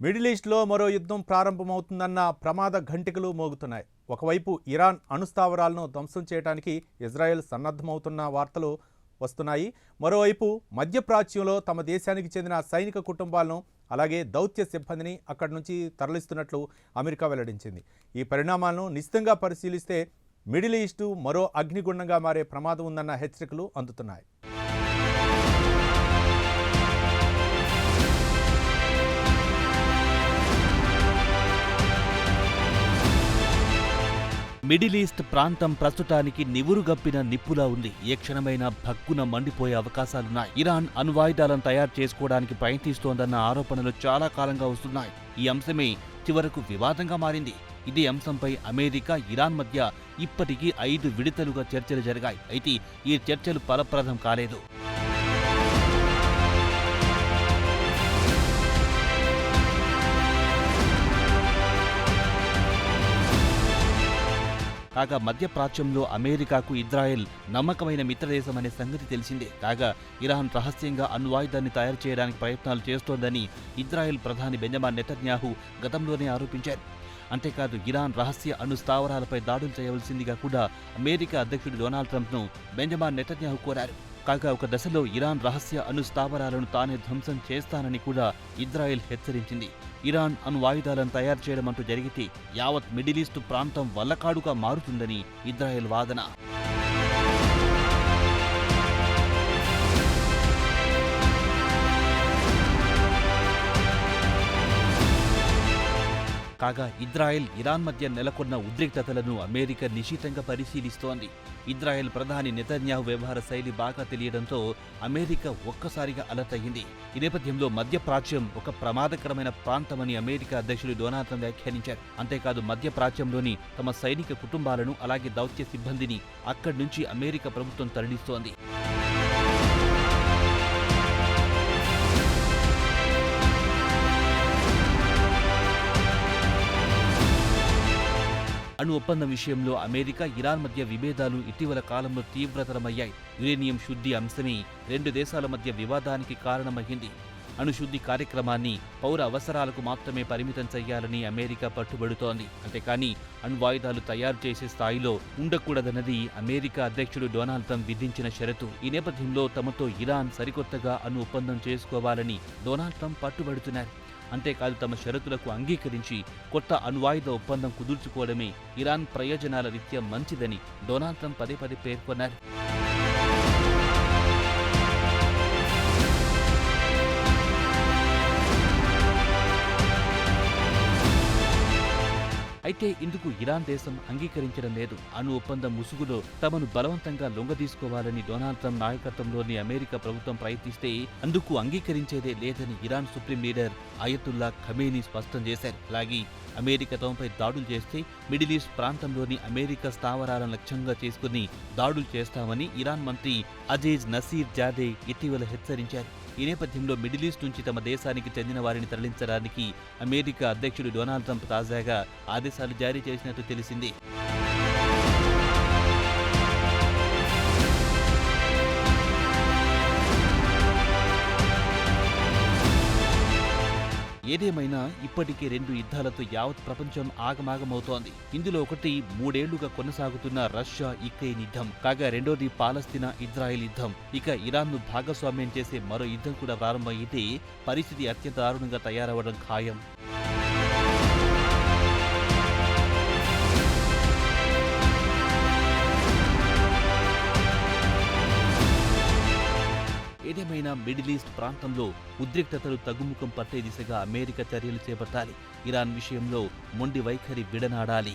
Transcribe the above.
Middle ఈస్ట్లో మరో యుద్ధం ప్రారంభమవుతుందన్న ప్రమాద ఘంటికలు మోగుతున్నాయి. ఒకవైపు ఇరాన్ అణుస్థావరాలను ధ్వంసం చేయడానికి ఇజ్రాయెల్ సన్నద్ధమవుతున్న వార్తలు వస్తున్నాయి. మరోవైపు మధ్యప్రాచ్యంలో తమ దేశానికి చెందిన సైనిక కుటుంబాలను అలాగే దౌత్య సిబ్బందిని అక్కడి నుంచి తరలిస్తున్నట్లు అమెరికా వెల్లడించింది. ఈ పరిణామాలను నిశ్చితంగా పరిశీలిస్తే మిడిల్ ఈస్టు మరో అగ్నిగుండంగా మారే ప్రమాదం ఉందన్న హెచ్చరికలు అందుతున్నాయి. మిడిల్ ఈస్ట్ ప్రాంతం ప్రస్తుతానికి నివురుగప్పిన నిప్పులా ఉంది. ఏ క్షణమైనా భక్కున మండిపోయే అవకాశాలున్నాయి. ఇరాన్ అణ్వాయుధాలను తయారు చేసుకోవడానికి ప్రయత్నిస్తోందన్న ఆరోపణలు చాలా కాలంగా వస్తున్నాయి. ఈ అంశమే చివరకు వివాదంగా మారింది. ఇదే అంశంపై అమెరికా ఇరాన్ మధ్య ఇప్పటికీ ఐదు విడతలుగా చర్చలు జరిగాయి. అయితే ఈ చర్చలు ఫలప్రదం కాలేదు. కాగా మధ్యప్రాచ్యంలో అమెరికాకు ఇజ్రాయెల్ నమ్మకమైన మిత్రదేశం అనే సంగతి తెలిసిందే. కాగా ఇరాన్ రహస్యంగా అణ్వాయుధాన్ని తయారు చేయడానికి ప్రయత్నాలు చేస్తోందని ఇజ్రాయెల్ ప్రధాని బెంజమాన్ నెతన్యాహు గతంలోనే ఆరోపించారు. అంతేకాదు ఇరాన్ రహస్య అణు స్థావరాలపై దాడులు చేయవలసిందిగా కూడా అమెరికా అధ్యక్షుడు డొనాల్డ్ ట్రంప్ను బెంజమాన్ నెతన్యాహు కోరారు. కాగా ఒక దశలో ఇరాన్ రహస్య అణు స్థావరాలను తానే ధ్వంసం చేస్తానని కూడా ఇజ్రాయెల్ హెచ్చరించింది. ఇరాన్ అణువాయుధాలను తయారు చేయడం అంటూ జరిగితే యావత్ మిడిల్ ఈస్ట్ ప్రాంతం వల్లకాడుగా మారుతుందని ఇజ్రాయెల్ వాదన. కాగా ఇజ్రాయెల్ ఇరాన్ మధ్య నెలకొన్న ఉద్రిక్తతలను అమెరికా నిశితంగా పరిశీలిస్తోంది. ఇజ్రాయెల్ ప్రధాని నెతన్యాహు వ్యవహార శైలి బాగా తెలియడంతో అమెరికా ఒక్కసారిగా అలర్ట్ అయ్యింది. ఈ నేపథ్యంలో మధ్యప్రాచ్యం ఒక ప్రమాదకరమైన ప్రాంతమని అమెరికా అధ్యక్షుడు డొనాల్డ్ ట్రంప్ వ్యాఖ్యానించారు. అంతేకాదు మధ్యప్రాచ్యంలోని తమ సైనిక కుటుంబాలను అలాగే దౌత్య సిబ్బందిని అక్కడి నుంచి అమెరికా ప్రభుత్వం తరలిస్తోంది. అణు ఒప్పందం విషయంలో అమెరికా ఇరాన్ మధ్య విభేదాలు ఇటీవల కాలంలో తీవ్రతరమయ్యాయి. యురేనియం శుద్ధి అంశమే రెండు దేశాల మధ్య వివాదానికి కారణమైంది అణుశుద్ధి కార్యక్రమాన్ని పౌర అవసరాలకు మాత్రమే పరిమితం చేయాలని అమెరికా పట్టుబడుతోంది. అంతేకాని అణ్వాయుధాలు తయారు చేసే స్థాయిలో ఉండకూడదన్నది అమెరికా అధ్యక్షుడు డొనాల్డ్ ట్రంప్ విధించిన షరతు. ఈ నేపథ్యంలో తమతో ఇరాన్ సరికొత్తగా అణు ఒప్పందం చేసుకోవాలని డొనాల్డ్ ట్రంప్ పట్టుబడుతున్నారు. అంతేకాదు తమ షరతులకు అంగీకరించి కొత్త అణ్వాయుధ ఒప్పందం కుదుర్చుకోవడమే ఇరాన్ ప్రయోజనాల రీత్యా మంచిదని డొనాల్డ్ ట్రంప్ పదే పదే పేర్కొన్నారు. అయితే ఇందుకు ఇరాన్ దేశం అంగీకరించడం లేదు. అణు ఒప్పందం ముసుగులో తమను బలవంతంగా లొంగదీసుకోవాలని డొనాల్డ్ ట్రంప్ నాయకత్వంలోని అమెరికా ప్రభుత్వం ప్రయత్నిస్తే అందుకు అంగీకరించేదే లేదని Iran supreme leader Ayatollah Khamenei స్పష్టం చేశారు. అలాగే అమెరికా తమపై దాడులు చేస్తే మిడిల్ ఈస్ట్ ప్రాంతంలోని అమెరికా స్థావరాలను లక్ష్యంగా చేసుకుని దాడులు చేస్తామని ఇరాన్ మంత్రి అజేజ్ నసీర్ జాదే ఇటీవల హెచ్చరించారు. ఈ నేపథ్యంలో మిడిల్ ఈస్ట్ నుంచి తమ దేశానికి చెందిన వారిని తరలించడానికి అమెరికా అధ్యక్షుడు డొనాల్డ్ ట్రంప్ తాజాగా ఆదేశాలు జారీ చేసినట్టు తెలిసింది. ఏదేమైనా ఇప్పటికే రెండు యుద్ధాలతో యావత్ ప్రపంచం ఆగమాగమవుతోంది. ఇందులో ఒకటి మూడేళ్ళుగా కొనసాగుతున్న రష్యా యుక్రెయిన్ యుద్ధం. కాగా రెండోది పాలస్తీనా ఇజ్రాయెల్ యుద్ధం. ఇక ఇరాన్ను భాగస్వామ్యం చేసే మరో యుద్ధం కూడా ప్రారంభమైతే పరిస్థితి అత్యంత దారుణంగా తయారవడం ఖాయం. చైనా మిడిల్ ఈస్ట్ ప్రాంతంలో ఉద్రిక్తతలు తగ్గుముఖం పట్టే దిశగా అమెరికా చర్యలు చేపట్టాలి. ఇరాన్ విషయంలో మొండి వైఖరి విడనాడాలి.